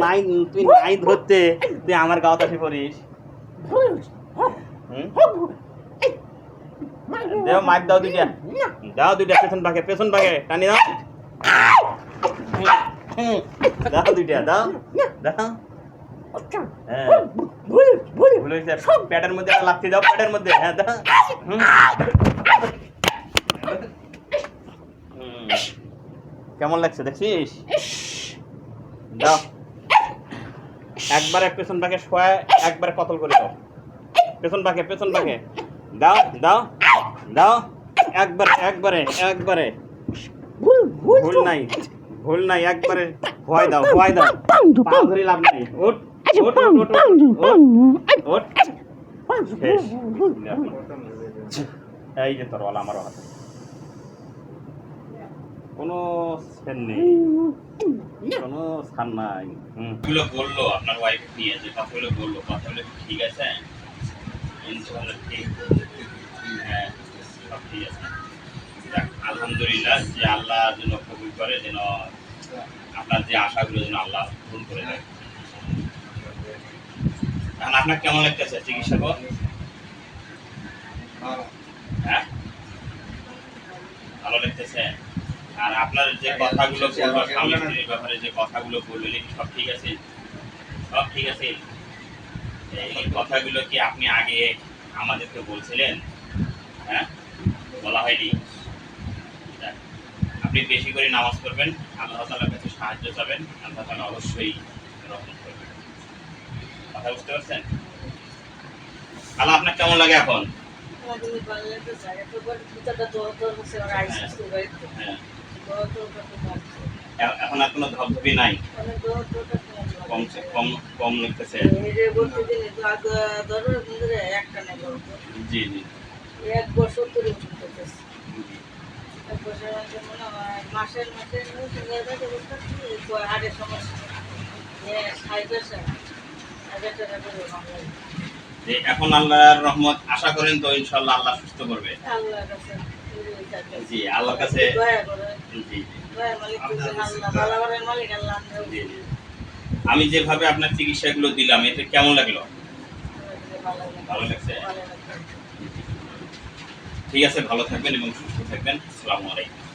নাই তুই নাই ধরতে তুই আমার আসি পড়িস। মার দেও দুইটা। দাও দুইটা পেছন পাকে পেছন পাকে টানি দাও। দাও দুইটা দাও। দাও। হ্যাঁ। হয়েছে প্যাটের মধ্যে একটা লাগতে দাও প্যাটের মধ্যে হ্যাঁ। কেমন লাগছে দেখছিস দাও। একবারে পেছন পাকে শোয়া একবারে কতল করে দাও। পেছন পাকে পেছন পাকে। দাও দাও দাও। একবারে একবারে একবারে। ভুল নাই ভুল নাই একবারে। ভয় দাও ভয় দাও। পা ধরে লাভ নাই। ওঠ এই যে তোর ওলা আমারও হাতে কোনো সেন নেই কোনো স্থান নাই গুলো বলল আপনার ওয়াইফ নিয়ে যে কথাগুলো বলল কথাগুলো ঠিক আছে ঠিক হ্যাঁ সব ঠিক আছে আলহামদুলিল্লাহ যে আল্লাহ যেন কবুল করে যেন আপনার যে আশাগুলো যেন আল্লাহ পূরণ করে দেয় আপনার কেমন লাগতেছে? চিকিৎসা কর হ্যাঁ? ভালো লাগতেছে। আর আপনার যে কথাগুলো স্বামী স্ত্রীর ব্যাপারে যে কথাগুলো বললেন সব ঠিক আছে? সব ঠিক আছে? এই কথাগুলো কি আপনি আগে আমাদেরকে বলছিলেন? হ্যাঁ? বলা হয়নি। আপনি বেশি করে নামাজ পড়বেন। আল্লাহ তালার কাছে সাহায্য চাবেন। আল্লাহ তালা অবশ্যই রহমত করবেন। কথা বুঝতে পারছেন আল্লাহ, আপনার কেমন লাগে এখন? এখন আর কোনো ধবধবি নাই? কম কম কম লাগতেছে? জি জি। এক বছর ধরে মাসের মাসের হাড়ের সমস্যা যে এখন আল্লাহর রহমত আশা করেন তো ইনশাল্লাহ আল্লাহ সুস্থ করবে। জি আল্লাহর কাছে জি। আমি যেভাবে আপনার চিকিৎসাগুলো দিলাম এতে কেমন লাগল? ভালো লাগছে। ঠিক আছে ভালো থাকবেন এবং সুস্থ থাকবেন। আসসালামু আলাইকুম।